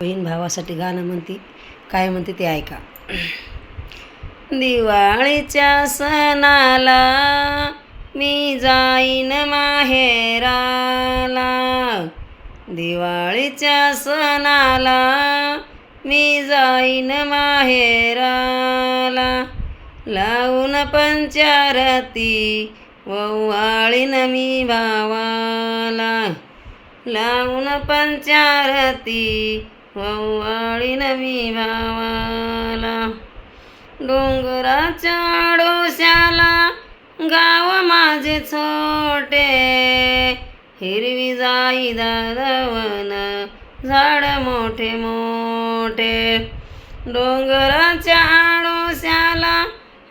बहीण भावासाठी गाणं म्हणते काय म्हणते ते ऐका. दिवाळीच्या सणाला मी जाईन माहेराला. दिवाळीच्या सणाला मी जाईन माहेराला. लावून पंचारती वव्वाळीन मी भावाला. लावून पंचारती वव्वाळीन मी भावाला. डोंगराच्या डोश्याला गाव माझे छोटे. हिरवी जाई दादवन झाड मोठे मोठे. डोंगराच्या आडोश्याला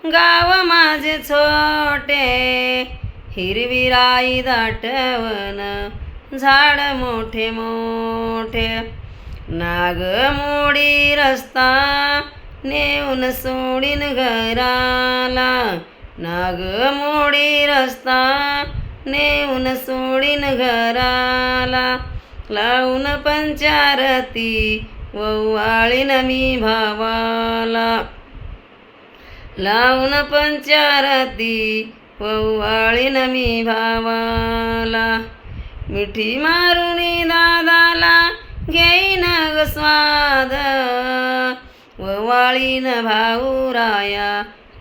गाव माझे छोटे. हिरवी राई दाटवन झाड मोठे मोठे. नाग मोडी रस्ता नेऊन सोडीन घराला. नाग मोडी रस्ता नेऊन सोडीन घराला. लावून पंचारती वव्वाळीन मी भावाला. लावून पंचारती वव्वाळीन मी भावाला. मिठी मारुणी दादाला घेईन ग स्वाद ववाळीन भाऊराया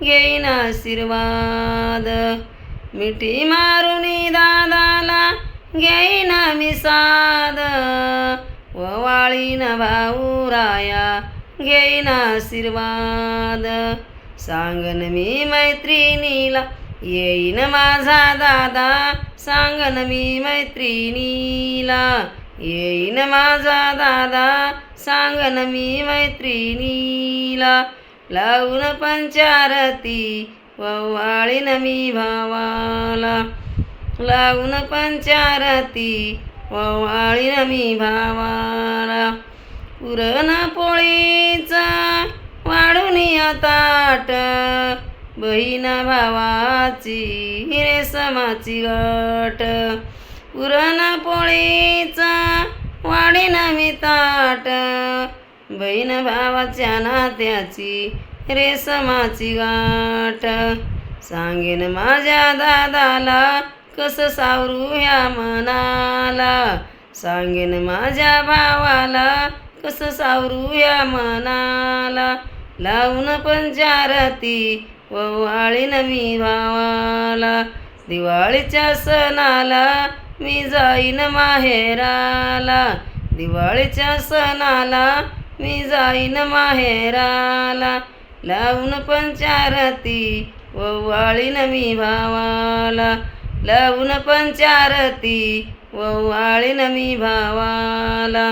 घेईन आशीर्वाद मिठी मारुनी दादाला घेईन मी साद ववाळीन भाऊराया घेईन आशीर्वाद सांगन मी मैत्रिणीला येईन माझा दादा सांगन मी मैत्रिणीला येईन माझा दादा सांगन मी मैत्रिणीला. लावून पंचारती वव्वाळीन मी भावाला. लावून पंचारती वव्वाळीन मी भावाला. पुरण पोळीचा वाढून ताट बहीण भावाची रेसमाची गट पुरणपोळीचा पोळीचा नवी मी ताट. बहीण भावाच्या नात्याची रेसमाची गाठ. सांगेन माझ्या दादाला कसं सावरू ह्या मनाला. सांगेन माझ्या भावाला कसं सावरू ह्या मनाला. लावून पंचारती ववाळी मी भावाला. दिवाळीच्या सणाला मी जाईन माहेराला दिवाळीच्या सणाला मी जाईन माहेराला लावून पंचारती ववाळीन मी भावाला लावून पंचारती ववाळीन मी भावाला